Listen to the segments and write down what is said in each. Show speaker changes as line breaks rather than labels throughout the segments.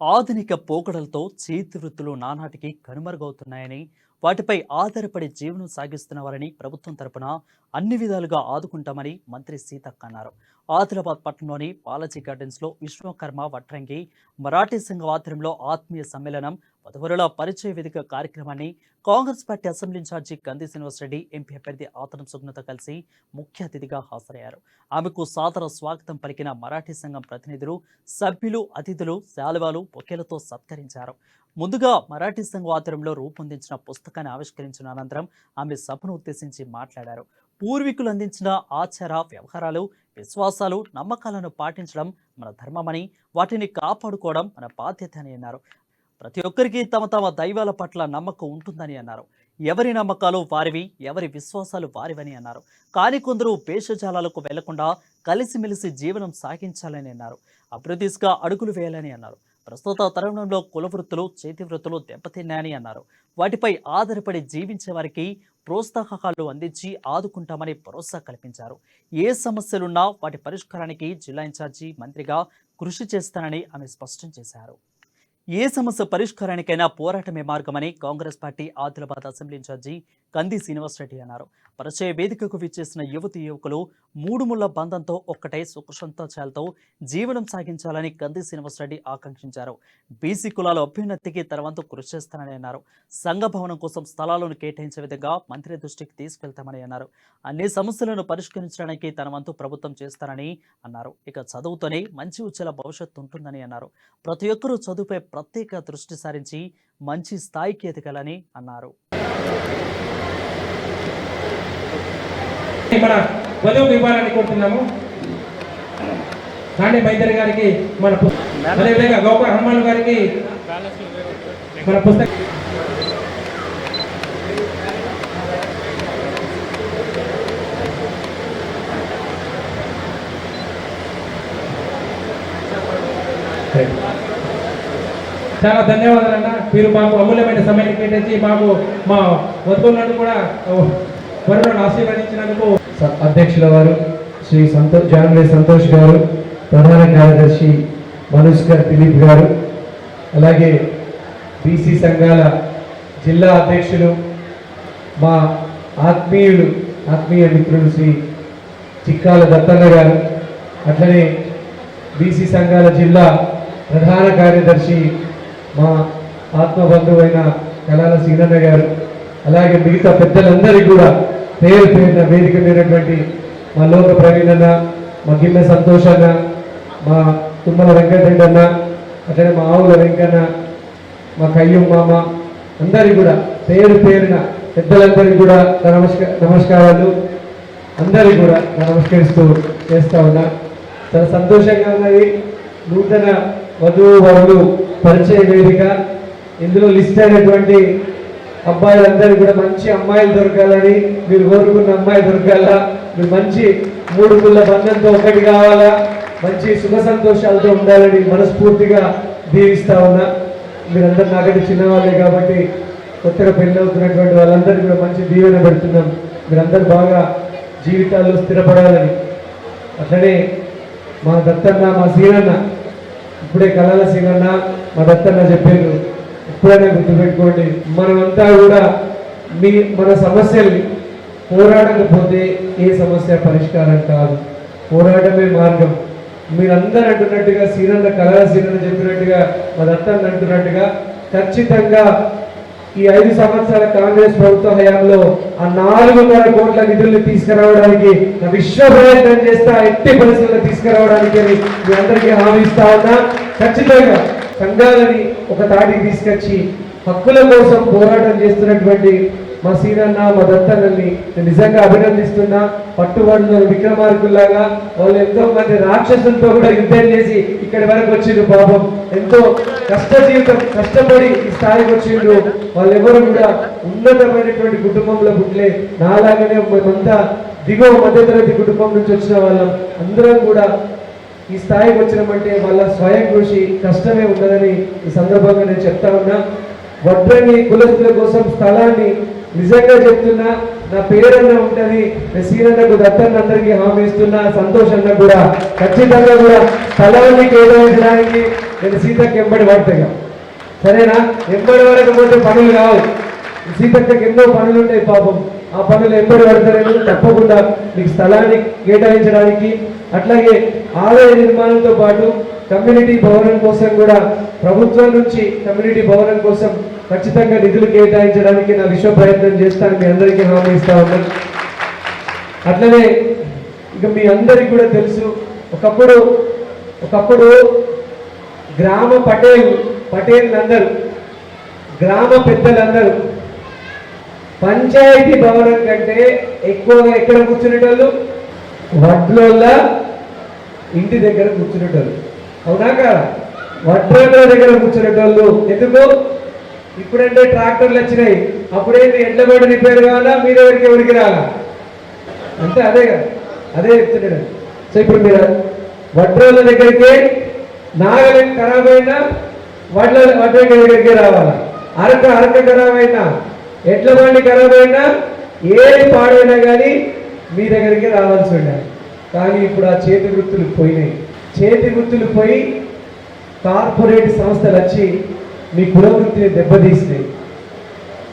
ఆధునిక పోకడలతో చేతి వృత్తులు నానాటికి కనుమరుగవుతున్నాయని వాటిపై ఆధారపడి జీవనం సాగిస్తున్న వారిని ప్రభుత్వం తరపున అన్ని విధాలుగా ఆదుకుంటామని మంత్రి సీతక్క అన్నారు. ఆదిలాబాద్ పట్టణంలోని బాలాజీ గార్డెన్స్లో విశ్వకర్మ వట్రంగి మరాఠీ సంఘ ఆధ్వర్యంలో ఆత్మీయ సమ్మేళనం పదవురుల పరిచయ వేదిక కార్యక్రమాన్ని Congress party assembly in charge Gandhi Srinivasa Reddy MP అభ్యర్థి ఆతరం సుగ్నత కలిసి ముఖ్య అతిథిగా హాజరయ్యారు. ఆమెకు సాదర స్వాగతం పలికిన మరాఠీ సంఘం ప్రతినిధులు సభ్యులు అతిథులు శాలువాలు బొకేలతో సత్కరించారు. ముందుగా మరాఠీ సంఘం ఆధ్వర్యంలో రూపొందించిన పుస్తకాన్ని ఆవిష్కరించిన అనంతరం ఆమె సభను ఉద్దేశించి మాట్లాడారు. పూర్వీకులు అందించిన ఆచార వ్యవహారాలు విశ్వాసాలు నమ్మకాలను పాటించడం మన ధర్మమని వాటిని కాపాడుకోవడం మన బాధ్యత అని అన్నారు. ప్రతి ఒక్కరికి తమ తమ దైవాల పట్ల నమ్మకం ఉంటుందని అన్నారు. ఎవరి నమ్మకాలు వారివి ఎవరి విశ్వాసాలు వారివని అన్నారు. కానీ కొందరు పేషజాలకు వెళ్ళకుండా కలిసిమెలిసి జీవనం సాగించాలని అన్నారు. అభివృద్ధిగా అడుగులు వేయాలని అన్నారు. ప్రస్తుత తరుణంలో కుల వృత్తులు చేతి వృత్తులు దెబ్బతిన్నాయని అన్నారు. వాటిపై ఆధారపడి జీవించే వారికి ప్రోత్సాహకాలు అందించి ఆదుకుంటామని భరోసా కల్పించారు. ఏ సమస్యలున్నా వాటి పరిష్కారానికి జిల్లా ఇన్ఛార్జి మంత్రిగా కృషి చేస్తానని ఆమె స్పష్టం చేశారు. ఏ సమస్య పరిష్కారానికైనా పోరాటమే మార్గమని Congress party Adilabad assembly in charge Kandi Srinivasa Reddy అన్నారు. పరిచయ వేదికకు విచ్చేసిన యువతి యువకులు మూడు ముళ్ళ బంధంతో ఒక్కటే సుఖసంతోషాలతో జీవనం సాగించాలని కంది శ్రీనివాసరెడ్డి ఆకాంక్షించారు. బీసీ కులాల అభ్యున్నతికి తన వంతు కృషి చేస్తానని అన్నారు. సంఘ భవనం కోసం స్థలాలను కేటాయించే విధంగా మంత్రి దృష్టికి తీసుకెళ్తామని అన్నారు. అన్ని సమస్యలను పరిష్కరించడానికి తన వంతు ప్రభుత్వం చేస్తానని అన్నారు. ఇక చదువుతోనే మంచి ఉచ్చల భవిష్యత్తు ఉంటుందని అన్నారు. ప్రతి ఒక్కరూ చదువుపై ప్రత్యేక దృష్టి సారించి మంచి స్థాయికి ఎదగాలని అన్నారు.
మన వధువుకు ఇవ్వాలని కోరుతున్నాము. కాండే బైదర్ గారికి మన పు- అదేవిధంగా గోపాల్ హనుమాన్ గారికి మన పుస్తక చాలా ధన్యవాదాలన్న మీరు మాకు అమూల్యమైన సమయాన్ని కేటాయించి మాకు మా వద్దులను కూడా వరుణను ఆశీర్వదించినందుకు
స- అధ్యక్షుల వారు శ్రీ సంతోష్ జానవే సంతోష్ గారు ప్రధాన కార్యదర్శి మనోజ్కర్ దిలీప్ గారు అలాగే బీసీ సంఘాల జిల్లా అధ్యక్షులు మా ఆత్మీయులు ఆత్మీయ మిత్రులు శ్రీ చిక్కాల దత్తన్న గారు అట్లనే బీసీ సంఘాల జిల్లా ప్రధాన కార్యదర్శి మా ఆత్మబంధువైన కళాల సీనన్న గారు అలాగే మిగతా పెద్దలందరికీ కూడా పేరు పేరున వేదిక మీదటువంటి మా లోక ప్రవీణ్ అన్న మా గిన్నె సంతోష్ అన్న మా తుమ్మల వెంకటరెడ్డి అన్న అట్లనే మా ఆవుల వెంకన్న మా కయ్యం మామ అందరికీ కూడా పేరు పేరున పెద్దలందరికీ కూడా నమస్కార నమస్క నమస్కారాలు. అందరికీ కూడా నమస్కరిస్తూ చేస్తా ఉన్నా. చాలా సంతోషంగా ఉన్నది. నూతన వధువు వరులు పరిచయ వేదిక. ఇందులో లిస్ట్ అయినటువంటి అబ్బాయిలందరూ కూడా మంచి అమ్మాయిలు దొరకాలని మీరు కోరుకున్న అమ్మాయి దొరకాలా? మీరు మంచి మూడు పుల్ల బంధంతో ఒకటి కావాలా? మంచి సుఖ సంతోషాలతో ఉండాలని మనస్ఫూర్తిగా దీవిస్తా ఉన్నా. మీరందరూ నాకంటే చిన్నవాళ్ళే కాబట్టి కొత్తగా పెళ్ళవుతున్నటువంటి వాళ్ళందరికీ కూడా మంచి దీవెన పెడుతున్నాం. మీరందరూ బాగా జీవితాల్లో స్థిరపడాలని. అట్లనే మా దత్తన్న మా సీనన్న ఇప్పుడే కళల సీనన్న మా దత్తన్న చెప్పారు. ఎప్పుడైనా గుర్తుపెట్టుకోండి మనమంతా కూడా మీ మన సమస్యల్ని పోరాడకపోతే ఏ సమస్య పరిష్కారం కాదు. పోరాటమే మార్గం. మీరందరూ అంటున్నట్టుగా సీనన్న కళల సీనన్న చెప్పినట్టుగా మదంతా అంటున్నట్టుగా ఖచ్చితంగా ఈ ఐదు సంవత్సరాల కాంగ్రెస్ ప్రభుత్వ హయాంలో ఆ నాలుగున్నర కోట్ల నిధుల్ని తీసుకురావడానికి నా విశ్వ ప్రయత్నం చేస్తా ఎట్టి పరిస్థితుల్లో తీసుకురావడానికి అని మీ అందరికీ హామీ ఇస్తా ఉన్నా. ఖచ్చితంగా సంఘాలని ఒక తాటికి తీసుకొచ్చి హక్కుల కోసం పోరాటం చేస్తున్నటువంటి మా సీనన్న మా దత్తనల్ని నేను నిజంగా అభినందిస్తున్నా. పట్టుబడిన విక్రమార్కుల్లాగా వాళ్ళు ఎంతో మంది రాక్షసులతో కూడా యుద్ధం చేసి ఇక్కడి వరకు వచ్చిండ్రు పాపం. ఎంతో కష్ట జీవితం కష్టపడి ఈ స్థాయికి వచ్చిండ్రు. వాళ్ళెవరు కూడా ఉన్నతమైనటువంటి కుటుంబంలో పుట్టలే నాలాగానే మేమంతా దిగువ మధ్యతరగతి కుటుంబం నుంచి వచ్చిన వాళ్ళం. అందరం కూడా ఈ స్థాయికి వచ్చినామంటే వాళ్ళ స్వయం కృషి కష్టమే ఉండదని ఈ సందర్భంగా నేను చెప్తా ఉన్నా. వడ్రంగి కులస్తుల కోసం స్థలాన్ని నిజంగా చెప్తున్నా. నా పేరన్న ఉంటుంది. నేను సీనన్నకు దత్తన్న అందరికీ హామీ ఇస్తున్నా. సంతోష్ అన్న కూడా ఖచ్చితంగా కూడా స్థలాన్ని కేటాయించడానికి నేను సీతకి ఎంబడి పడతాగా సరేనా? ఎంబడి వరకు పోతే పనులు కావు సీతక్కకి ఎన్నో పనులు ఉంటాయి పాపం. ఆ పనులు ఎంబడి పడతారని తప్పకుండా మీకు స్థలాన్ని కేటాయించడానికి అట్లాగే ఆలయ నిర్మాణంతో పాటు కమ్యూనిటీ భవనం కోసం కూడా ప్రభుత్వం నుంచి కమ్యూనిటీ భవనం కోసం ఖచ్చితంగా నిధులు కేటాయించడానికి నా విశ్వ ప్రయత్నం చేస్తాను. మీ అందరికీ హామీ ఇస్తా ఉన్నాను. అట్లనే ఇక మీ అందరికి కూడా తెలుసు ఒకప్పుడు ఒకప్పుడు గ్రామ పటేల్ పటేల్ అందరూ గ్రామ పెద్దలందరూ పంచాయతీ భవనం కంటే ఎక్కువగా ఎక్కడ కూర్చునేటోళ్ళు? వడ్లోళ్ళ ఇంటి దగ్గర కూర్చునేటోళ్ళు. అవునా కదా? వడ్రోళ్ళ దగ్గర కూర్చునేటోళ్ళు. ఎందుకు? ఇప్పుడంటే ట్రాక్టర్లు వచ్చినాయి. అప్పుడేంటి? ఎడ్ల బండి రిపేర్ కావాలా? మీ దగ్గరికి ఎవరికి రాలా అంటే అదే కదా. అదే చెప్తున్నాడు. సో ఇప్పుడు మీరు వడ్రోళ్ళ దగ్గరికి నాగలికి ఖరాబ్ అయినా వడ్ల వడ్ల దగ్గరికి రావాలా? అరక అరక ఖరాబ్ అయినా ఎట్ల బండి ఖరాబ్ అయినా ఏది పాడైనా కానీ మీ దగ్గరికి రావాల్సి ఉండాలి. కానీ ఇప్పుడు ఆ చేతి వృత్తులు పోయినాయి. చేతి వృత్తులు పోయి కార్పొరేట్ సంస్థలు వచ్చి మీ కులవృత్తిని దెబ్బతీసినాయి.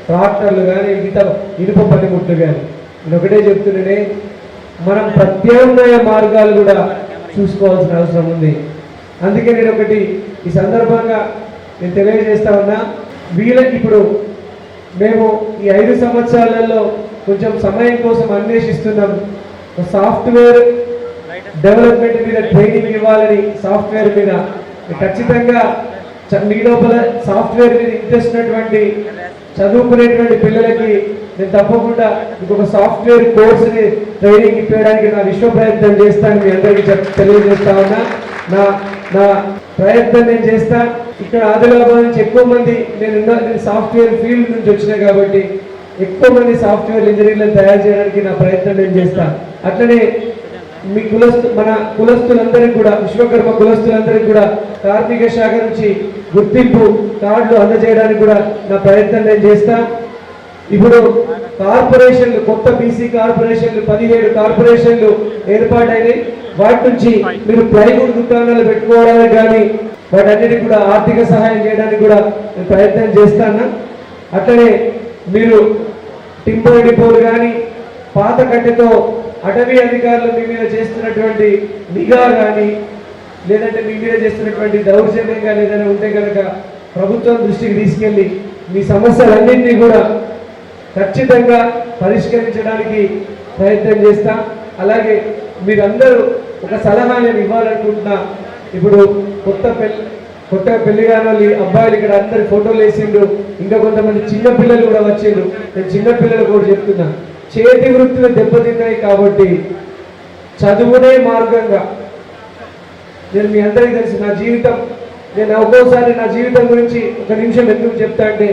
ట్రాక్టర్లు కానీ మిగతా ఇనుప పనిముట్లు కానీ నేను ఒకటే చెప్తున్నానే మనం ప్రత్యామ్నాయ మార్గాలు కూడా చూసుకోవాల్సిన అవసరం ఉంది. అందుకే నేను ఒకటి ఈ సందర్భంగా నేను తెలియజేస్తా ఉన్నా వీళ్ళకి ఇప్పుడు మేము ఈ ఐదు సంవత్సరాలలో కొంచెం సమయం కోసం అన్వేషిస్తున్నాం. సాఫ్ట్వేర్ డెవలప్మెంట్ మీద ట్రైనింగ్ ఇవ్వాలని సాఫ్ట్వేర్ మీద. ఖచ్చితంగా మీ లోపల సాఫ్ట్వేర్ మీద ఇంట్రెస్ట్ ఉన్నటువంటి చదువుకునేటువంటి పిల్లలకి నేను తప్పకుండా ఇంకొక సాఫ్ట్వేర్ కోర్సుని ట్రైనింగ్ ఇప్పించడానికి నా విశ్వ ప్రయత్నం చేస్తాను. మీ అందరికీ తెలియజేస్తా ఉన్నా. నా నా ప్రయత్నం నేను చేస్తాను ఇక్కడ ఆదిలాబాద్ నుంచి ఎక్కువ మంది నేను నేను సాఫ్ట్వేర్ ఫీల్డ్ నుంచి వచ్చినా కాబట్టి ఎక్కువ మంది సాఫ్ట్వేర్ ఇంజనీర్లను తయారు చేయడానికి నా ప్రయత్నం నేను చేస్తాను అట్లనే మీ కులస్తు మన కులస్తులందరికీ కూడా విశ్వకర్మ కులస్తులందరికీ కూడా కార్మిక శాఖ నుంచి గుర్తింపు కార్డులు అందజేయడానికి కూడా నా ప్రయత్నం నేను చేస్తా. ఇప్పుడు కార్పొరేషన్లు కొత్త బీసీ కార్పొరేషన్లు పదిహేడు కార్పొరేషన్లు ఏర్పాటైనాయి. వాటి నుంచి మీరు ప్లైవుడ్ దుకాణాలు పెట్టుకోవడానికి కానీ వాటన్నిటికి కూడా ఆర్థిక సహాయం చేయడానికి కూడా నేను ప్రయత్నం చేస్తాను అట్లనే మీరు టింబర్ డిపోలు కానీ పాత కట్టెతో అటవీ అధికారులు మీ మీద చేస్తున్నటువంటి నిఘా కానీ లేదంటే మీ మీద చేస్తున్నటువంటి దౌర్జన్యం కానీ ఏదైనా ఉంటే కనుక ప్రభుత్వం దృష్టికి తీసుకెళ్ళి మీ సమస్యలన్నింటినీ కూడా ఖచ్చితంగా పరిష్కరించడానికి ప్రయత్నం చేస్తాం. అలాగే మీరందరూ ఒక సలహా నేను ఇవ్వాలనుకుంటున్నా. ఇప్పుడు కొత్త పెళ్ళి కొత్తగా పెళ్ళి కాని అబ్బాయిలు ఇక్కడ అందరి ఫోటోలు వేసిండు ఇంకా కొంతమంది చిన్న పిల్లలు కూడా వచ్చిండ్రు. నేను చిన్న పిల్లలు కూడా చెప్తున్నా. చేతి వృత్తులు దెబ్బతిన్నాయి కాబట్టి చదువునే మార్గంగా. నేను మీ అందరికీ తెలుసు నా జీవితం నేను ఒక్కోసారి నా జీవితం గురించి ఒక నిమిషం ఎందుకు చెప్తా అంటే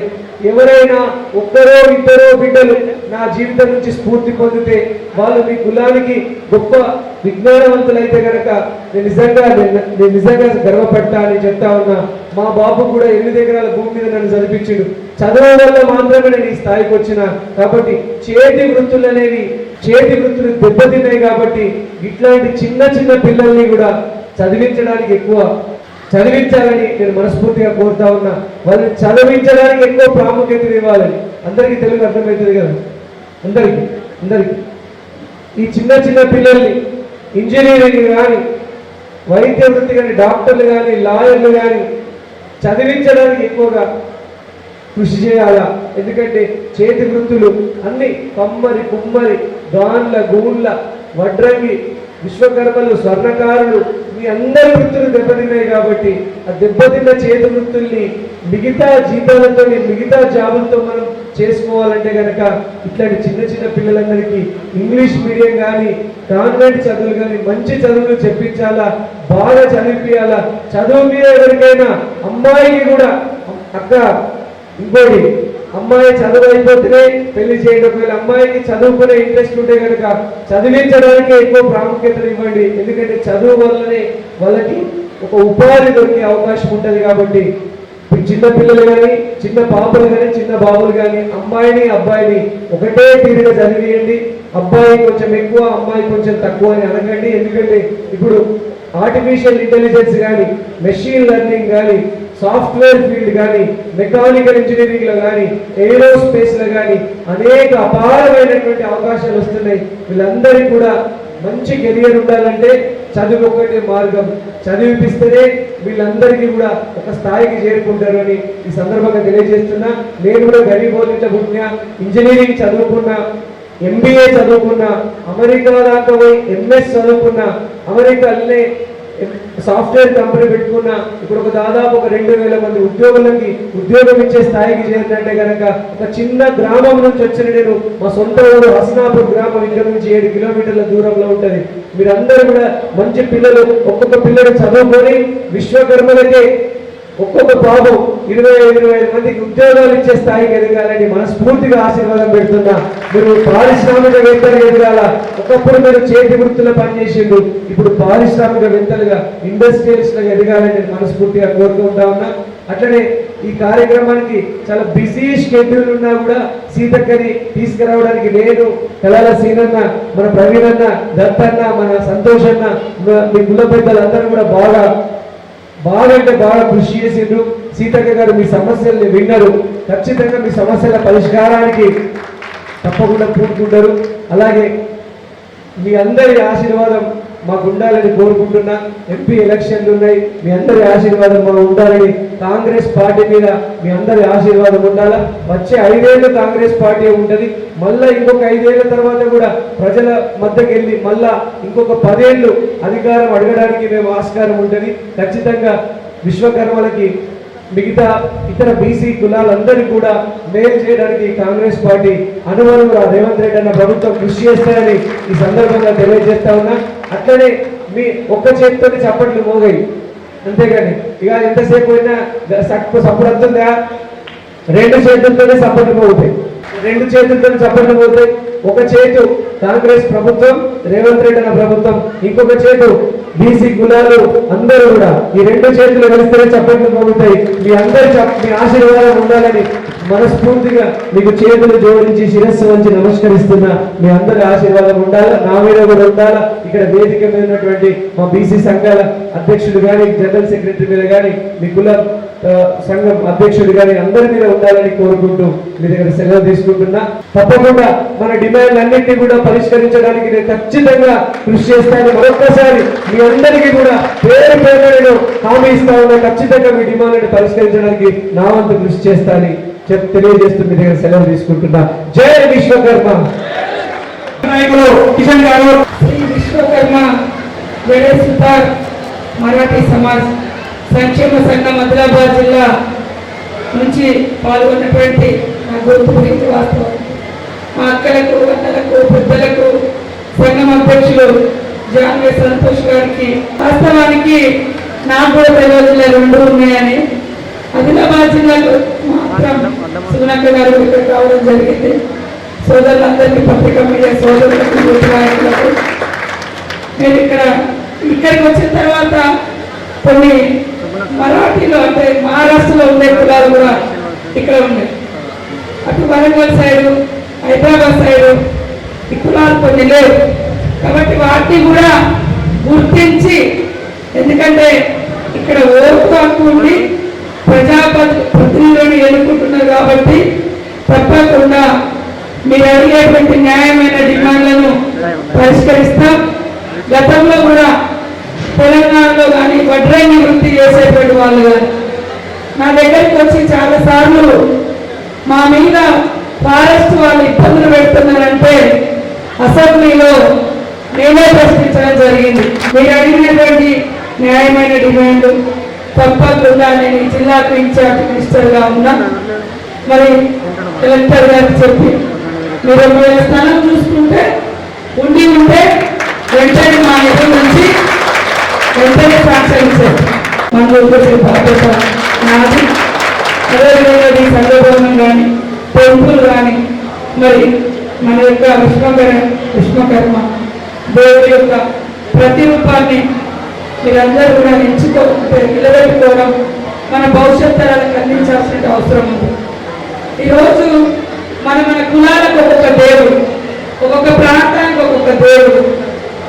ఎవరైనా ఒక్కరో ఇద్దరో బిడ్డలు నా జీవితం నుంచి స్ఫూర్తి పొందితే వాళ్ళు మీ కులానికి గొప్ప విజ్ఞానవంతులైతే కనుక నేను నిజంగా నేను నిజంగా గర్వపడతా అని చెప్తా ఉన్నా. మా బాబు కూడా ఎనిమిది ఎకరాల భూమి మీద నన్ను చదివించాడు. చదవడం వల్ల మాత్రమే నేను ఈ స్థాయికి వచ్చిన. కాబట్టి చేతి వృత్తులు అనేవి చేతి వృత్తులు దెబ్బతిన్నాయి కాబట్టి ఇట్లాంటి చిన్న చిన్న పిల్లల్ని కూడా చదివించడానికి ఎక్కువ చదివించాలని నేను మనస్ఫూర్తిగా కోరుతా ఉన్నా. వాళ్ళని చదివించడానికి ఎక్కువ ప్రాముఖ్యత ఇవ్వాలని అందరికీ తెలుగు అర్థమవుతుంది కదా? అందరికీ అందరికీ. ఈ చిన్న చిన్న పిల్లల్ని ఇంజనీరింగ్ కానీ వైద్య వృత్తి కానీ డాక్టర్లు కానీ లాయర్లు కానీ చదివించడానికి ఎక్కువగా కృషి చేయాలా? ఎందుకంటే చేతి వృత్తులు అన్ని కమ్మరి కుమ్మరి గాన్ల గూన్ల వడ్రంగి విశ్వకర్మలు స్వర్ణకారులు మీ అందరి వృత్తులు దెబ్బతిన్నాయి కాబట్టి ఆ దెబ్బతిన్న చేతి వృత్తుల్ని మిగతా జీతాలతో మిగతా జాబులతో మనం చేసుకోవాలంటే కనుక ఇట్లాంటి చిన్న చిన్న పిల్లలందరికీ ఇంగ్లీష్ మీడియం కానీ కాన్వెంట్ చదువులు కానీ మంచి చదువులు చెప్పించాలా బాగా చదివిపించాలా చదువు మీద ఎవరికైనా అమ్మాయికి కూడా అక్క ఇంకోటి అమ్మాయి చదువు అయిపోతేనే పెళ్ళి చేయండి. ఒకవేళ అమ్మాయికి చదువుకునే ఇంట్రెస్ట్ ఉంటే కనుక చదివించడానికి ఎక్కువ ప్రాముఖ్యత ఇవ్వండి. ఎందుకంటే చదువు వల్లనే వాళ్ళకి ఒక ఉపాధి దొరికే అవకాశం ఉంటుంది కాబట్టి. చిన్న పిల్లలు కానీ చిన్న పాపలు కానీ చిన్న బాబులు కానీ అమ్మాయిని అబ్బాయిని ఒకటే తీరుగా చదివియండి. అబ్బాయి కొంచెం ఎక్కువ అమ్మాయి కొంచెం తక్కువ అని అనకండి. ఎందుకంటే ఇప్పుడు ఆర్టిఫిషియల్ ఇంటెలిజెన్స్ కానీ మెషిన్ లెర్నింగ్ కానీ సాఫ్ట్వేర్ ఫీల్డ్ కానీ మెకానికల్ ఇంజనీరింగ్లో కానీ ఏరోస్పేస్లో కానీ అనేక అపారమైనటువంటి అవకాశాలు వస్తున్నాయి. వీళ్ళందరికీ కూడా మంచి కెరియర్ ఉండాలంటే చదువు ఒకటే మార్గం. చదివిపిస్తేనే వీళ్ళందరికీ కూడా ఒక స్థాయికి చేరుకుంటారు అని ఈ సందర్భంగా తెలియజేస్తున్నా. నేను కూడా గరీబోలింట్లో పుట్టిన ఇంజనీరింగ్ చదువుకున్నా ఎంబీఏ చదువుకున్నా అమెరికా దాకా పోయి ఎంఎస్ చదువుకున్నా అమెరికాలోనే సాఫ్ట్వేర్ కంపెనీ పెట్టుకున్న ఇప్పుడు ఒక దాదాపు ఒక రెండు వేల మంది ఉద్యోగులకి ఉద్యోగం ఇచ్చే స్థాయికి చేరినట్టే కనుక ఒక చిన్న గ్రామం నుంచి వచ్చిన నేను మా సొంత ఊరు హసనాపూర్ గ్రామం ఇక్కడ నుంచి ఏడు కిలోమీటర్ల దూరంలో ఉంటుంది. మీరందరూ కూడా మంచి పిల్లలు ఒక్కొక్క పిల్లలు చదువుకొని విశ్వకర్మలకే ఒక్కొక్క బాబు ఇరవై ఇరవై ఐదు మందికి ఉద్యోగాలు ఇచ్చే స్థాయికి ఎదగాలని మనస్ఫూర్తిగా ఆశీర్వాదం పెడుతున్నా. మీరు పారిశ్రామికవేత్తలు ఎదగాల. ఒకప్పుడు మీరు చేతి వృత్తుల పనిచేసిండు ఇప్పుడు పారిశ్రామికవేత్తలుగా ఇండస్ట్రియలిస్ట్గా ఎదగాలని నేను మనస్ఫూర్తిగా కోరుకుంటా ఉన్నా. అట్లనే ఈ కార్యక్రమానికి చాలా బిజీ షెడ్యూల్ ఉన్నా కూడా సీతక్కని తీసుకురావడానికి నేను కళాల సీనన్న మన ప్రవీణ్ అన్న దత్తన్న మన సంతోష్ అన్న మీ కుల పెద్దలందరూ కూడా బాగా బాగా అంటే బాగా కృషి చేసిండ్రు సీతక్క గారు మీ సమస్యల్ని విన్నారు. ఖచ్చితంగా మీ సమస్యల పరిష్కారానికి తప్పకుండా పూనుకుంటారు. అలాగే మీ అందరి ఆశీర్వాదం మాకు ఉండాలని కోరుకుంటున్నా ఎంపీ ఎలక్షన్లు ఉన్నాయి. మీ అందరి ఆశీర్వాదం మాకు ఉండాలని కాంగ్రెస్ పార్టీ మీద మీ అందరి ఆశీర్వాదం ఉండాలా? వచ్చే ఐదేళ్ళు కాంగ్రెస్ పార్టీ ఉంటుంది. మళ్ళా ఇంకొక ఐదేళ్ళ తర్వాత కూడా ప్రజల మధ్యకి వెళ్ళి మళ్ళా ఇంకొక పదేళ్ళు అధికారం అడగడానికి మేము ఆస్కారం ఉంటుంది. ఖచ్చితంగా విశ్వకర్మలకి మిగతా ఇతర బీసీ కులాలందరినీ కూడా మేలు చేయడానికి కాంగ్రెస్ పార్టీ అనుమానంగా రేవంత్ రెడ్డి అన్న ప్రభుత్వం కృషి చేస్తారని ఈ సందర్భంగా తెలియజేస్తా ఉన్నా. అట్లనే మీ ఒక్క చేతితోటి చప్పట్లు మోగాయి. అంతేగాని ఇక ఎంతసేపు అయినా సప్పు సప్పుడు వస్తుందా రెండు చేతులతోనే సపోర్ట్ పోతాయి రెండు చేతులతోనే సపోర్ట్ పోతాయి ఒక చేతు కాంగ్రెస్ ప్రభుత్వం రేవంత్ రెడ్డి అన్న ప్రభుత్వం ఇంకొక చేతు బీసీ కులాలు అందరూ కూడా ఈ రెండు చేతులు కలిస్తేనే చప్పట్లు పోగుతాయి మీ అందరి మీ ఆశీర్వాదం ఉండాలని మనస్ఫూర్తిగా మీకు చేతులు జోడించి శిరస్సు వంచి నమస్కరిస్తున్నా మీ అందరి ఆశీర్వాదం ఉండాలా? నా మీద కూడా ఉండాలా? ఇక్కడ వేదిక మీద ఉన్నటువంటి మా బీసీ సంఘాల అధ్యక్షుడు కానీ జనరల్ సెక్రటరీ మీద కానీ మీ కుల సంఘం అధ్యక్షుడు గారి అందరి మీద ఉండాలని కోరుకుంటూ మీ దగ్గర సెలవు తీసుకుంటున్నా. తప్పకుండా మన డిమాండ్ అన్నింటినీ కూడా పరిష్కరించడానికి నేను ఖచ్చితంగా కృషి చేస్తాను. మరొక్కసారి మీ అందరికీ కూడా పేరు పేరు నేను హామీ ఇస్తా ఉన్నా. ఖచ్చితంగా మీ డిమాండ్ని పరిష్కరించడానికి నా వంతు కృషి చేస్తానని చెప్ తెలియజేస్తూ మీ దగ్గర సెలవు తీసుకుంటున్నా. జై విశ్వకర్మ.
నాయకులు కిషన్ గారు.
శ్రీ విశ్వకర్మ మరాఠీ సమాజ్. సంక్షేమ సంఘం ఆదిలాబాద్ జిల్లా నుంచి పాల్గొన్నటువంటి నా గుర్తు గురించి వాస్తవం. మా అక్కలకు అన్నలకు పెద్దలకు సంఘం అధ్యక్షులు జాన్వే సంతోష్ గారికి వాస్తవానికి నాకు కూడా తెలియదు రెండు ఉన్నాయని. ఆదిలాబాద్ జిల్లాలో మాత్రం సునక్క గారు ఇక్కడ రావడం జరిగింది. సోదరులందరికీ పత్రిక మీడియా సోదరులకు మీరు నేను ఇక్కడ ఇక్కడికి వచ్చిన తర్వాత కొన్ని మరాఠీలో అంటే మహారాష్ట్రలో ఉండే కులాలు కూడా ఇక్కడ ఉన్నాయి. అటు వరంగల్ సైడు హైదరాబాద్ సైడు ఈ కులాలు కొన్ని లేవు. కాబట్టి వాటిని కూడా గుర్తించి ఎందుకంటే ఇక్కడ ఓటు హక్కు ఉండి ప్రజాపతి ప్రతినిధులను ఎన్నుకుంటున్నారు కాబట్టి తప్పకుండా మీరు అడిగేటువంటి న్యాయమైన డిమాండ్లను పరిష్కరిస్తాం. గతంలో కూడా తెలంగాణలో కానీ వడ్రంగి వృత్తి చేసేటువంటి వాళ్ళు కానీ. నా దగ్గరికి వచ్చి చాలా సార్లు మా మీద ఫారెస్ట్ వాళ్ళు ఇబ్బందులు పెడుతున్నారంటే అసెంబ్లీలో నేనే ప్రశ్నించడం జరిగింది. మీరు అడిగినటువంటి న్యాయమైన డిమాండ్ తప్పకుండా నేను ఈ జిల్లాకు ఇన్ఛార్జ్ మినిస్టర్గా ఉన్నా. మరి కలెక్టర్ గారికి చెప్పి మీరు ఒకవేళ స్థలం చూసుకుంటే ఉండి ఉంటే వెంటనే మా నిధుల నుంచి వెంటనే సాక్ష్యం ఇచ్చారు మన ఊరికి నాది. అదేవిధంగా ఈ కానీ టెంపుల్ కానీ మరి మన యొక్క విశ్వకర విశ్వకర్మ దేవుడి యొక్క ప్రతి రూపాన్ని మీరందరూ కూడా ఎంచుకో నిలబెట్టుకోవడం మన భవిష్యత్ తరాలకు అందించాల్సిన అవసరం ఉంది. ఈరోజు మన మన కులాలకు ఒక్కొక్క దేవుడు ఒక్కొక్క ప్రాంతానికి ఒక్కొక్క దేవుడు.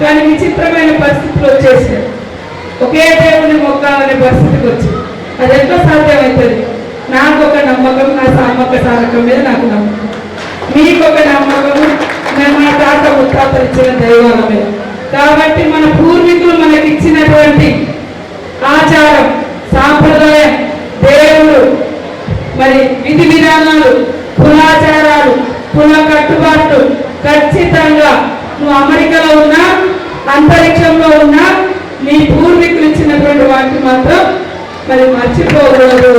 కానీ విచిత్రమైన పరిస్థితులు వచ్చేసాయి ఒకే దేవుని మొక్కాలనే పరిస్థితికి వచ్చింది అది ఎంతో సాధ్యమవుతుంది నాకు ఒక నమ్మకం నా సామక సారకం మీద నాకు నమ్మకం. మీకు ఒక నమ్మకం మేము మన తాత ముత్తాతలు ఇచ్చిన దైవాల మీద. కాబట్టి మన పూర్వీకులు మనకి ఇచ్చినటువంటి ఆచారం సాంప్రదాయం దేవుడు మరి విధి విధానాలు కులాచారాలు కుల కట్టుబాట్లు ఖచ్చితంగా నువ్వు అమెరికాలో ఉన్నా అంతరిక్షంలో ఉన్నా మీ పూర్వీకులు ఇచ్చినటువంటి వాటిని మాత్రం మరి మర్చిపోకూడదు.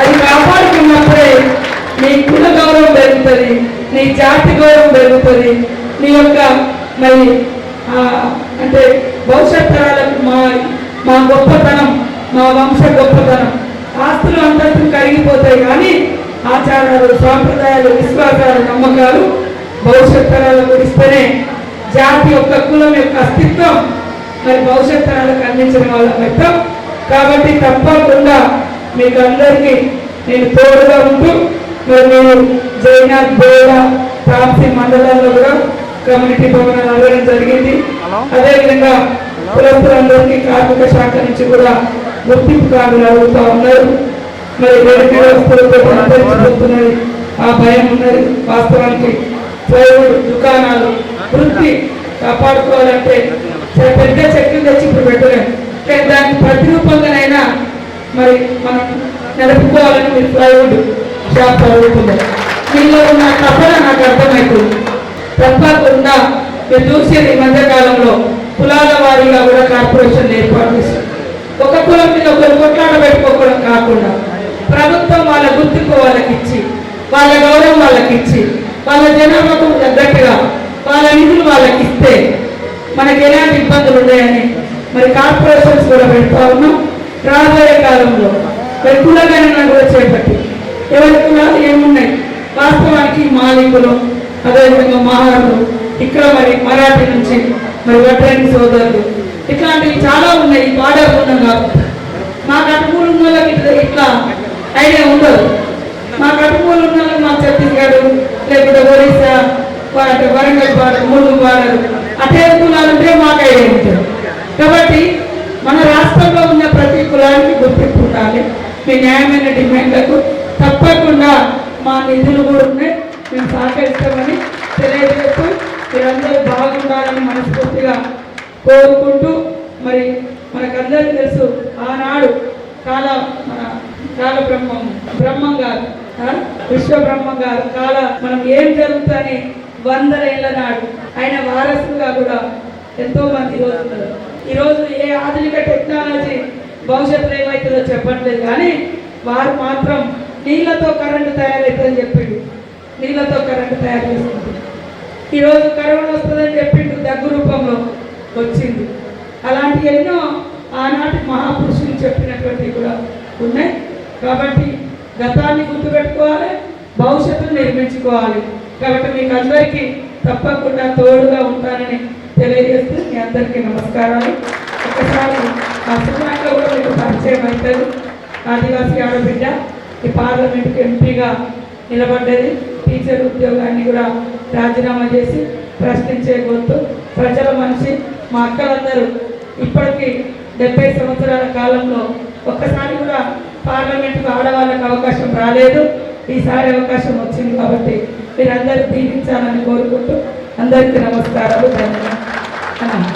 అది కాపాడుకున్నప్పుడే నీ కుల గౌరవం పెరుగుతుంది నీ జాతి గౌరవం పెరుగుతుంది నీ యొక్క మరి అంటే భవిష్యత్ తరాలకు మా మా గొప్పతనం మా వంశ గొప్పతనం ఆస్తులు అంతస్తులు కరిగిపోతాయి కానీ ఆచారాలు సాంప్రదాయాలు విశ్వాసాలు నమ్మకాలు భవిష్యత్ తరాలకు ఇస్తేనే జాతి యొక్క కులం యొక్క అస్తిత్వం మరి భవిష్యత్ తరాలకు అందించిన వాళ్ళ వ్యక్తం కాబట్టి తప్పకుండా మీకు అందరికీ నేను తోడుగా ఉంటూ మరి నేను జైనాథ్ బోడ తాంసీ మండలాల్లో కూడా కమ్యూనిటీ భవనాలు అడగడం జరిగింది. అదేవిధంగా కులస్తులందరికీ కార్మిక శాఖ నుంచి కూడా గుర్తింపు కార్డులు అడుగుతా ఉన్నారు. మరి రెడ్డి వస్తువులతో ఆ భయం ఉన్నది. వాస్తవానికి ప్లైవుడ్ దుకాణాలు వృత్తి కాపాడుకోవాలంటే పెద్ద చెట్లు తెచ్చి ఇప్పుడు పెట్టలేము కానీ దానికి ప్రతిరూపంగానైనా మరి మనం నడుపుకోవాలని మీరు ప్లైవుడ్ షాప్ అడుగుతున్నారు మీలో ఉన్న తపన నాకు అర్థమవుతుంది తప్పకుండా మీరు చూసేది ఈ మధ్యకాలంలో కులాల వారీగా కూడా కార్పొరేషన్ ఏర్పాటు చేశారు. ఒక కులం మీద ఒకరు కొట్లాట పెట్టుకోవడం కాకుండా ప్రభుత్వం వాళ్ళ గుర్తింపు వాళ్ళకి ఇచ్చి వాళ్ళ గౌరవం వాళ్ళకి ఇచ్చి వాళ్ళ జనాభాకు తగ్గట్టుగా వాళ్ళ నిధులు వాళ్ళకి ఇస్తే మనకి ఎలాంటి ఇబ్బందులు ఉన్నాయని మరి కార్పొరేషన్స్ కూడా పెడతా ఉన్నాం. రాబోయే కాలంలో మరి కులగణన కూడా చేపట్టి ఎవరి కులాలు ఏమున్నాయి? వాస్తవానికి మాలికులు అదేవిధంగా మహారులు ఇక్కడ మరి మరాఠీ నుంచి మరి వడ్రంగి సోదరులు. ఇట్లాంటివి చాలా ఉన్నాయి బార్డర్ ఉన్నాం కాబట్టి. మాకు కట్టుమూలు వాళ్ళకి ఇట్లా ఐడియా ఉండదు. మాకు కట్టుమూలు ఉన్న వాళ్ళకి మా ఛత్తీస్గఢ్ లేకపోతే ఒరిస్సా వరంగల్ బార్డర్ ముళ్ళు బార్డర్ అటే కులాలు ఉంటే మాకు కాబట్టి మన రాష్ట్రంలో ఉన్న ప్రతి కులానికి గుర్తింపు ఉండాలి మీ న్యాయమైన డిమాండ్లకు తప్పకుండా మా నిధులు కూడా ఉన్నాయి. మేము సహకరిస్తామని తెలియజేస్తూ మీరందరూ బాగుండాలని మనస్ఫూర్తిగా కోరుకుంటూ మరి మనకందరికీ తెలుసు ఆనాడు కాల మన కాల బ్రహ్మం బ్రహ్మం గారు విశ్వ బ్రహ్మం గారు కాల మనం ఏం జరుగుతుందని వందల ఏళ్ళ నాడు ఆయన వారసులుగా కూడా ఎంతో మంది ఈరోజు ఉన్నారు. ఈరోజు ఏ ఆధునిక టెక్నాలజీ భవిష్యత్తులో ఏమవుతుందో చెప్పట్లేదు కానీ వారు మాత్రం నీళ్ళతో కరెంటు తయారవుతుందని చెప్పిండు. నీళ్ళతో కరెంటు తయారు చేసుకుంటుంది ఈరోజు కరోనా వస్తుందని చెప్పిండు దగ్గు రూపంలో వచ్చింది అలాంటి ఎన్నో ఆనాటి మహాపురుషులు చెప్పినటువంటివి కూడా ఉన్నాయి. కాబట్టి గతాన్ని గుర్తుపెట్టుకోవాలి భవిష్యత్తును నిర్మించుకోవాలి. కాబట్టి మీకు అందరికీ తప్పకుండా తోడుగా ఉంటానని తెలియజేస్తూ మీ అందరికీ నమస్కారాలు. ఒకసారి ఆ సినిమాలో కూడా మీకు పరిచయం అవుతుంది. ఆదివాసీ ఆడబిడ్డ ఈ పార్లమెంట్కి ఎంపీగా నిలబడ్డది. టీచర్ ఉద్యోగాన్ని కూడా రాజీనామా చేసి ప్రశ్నించే గొంతు. ప్రజల మనిషి మా అక్కలందరూ ఇప్పటికీ డెబ్బై సంవత్సరాల కాలంలో ఒక్కసారి కూడా పార్లమెంట్కు ఆడవాళ్ళకి అవకాశం రాలేదు. ఈసారి అవకాశం వచ్చింది కాబట్టి మీరందరూ దీవించాలని కోరుకుంటూ అందరికీ నమస్కారాలు ధన్యవాదాలు.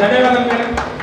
ధన్యవాదాలు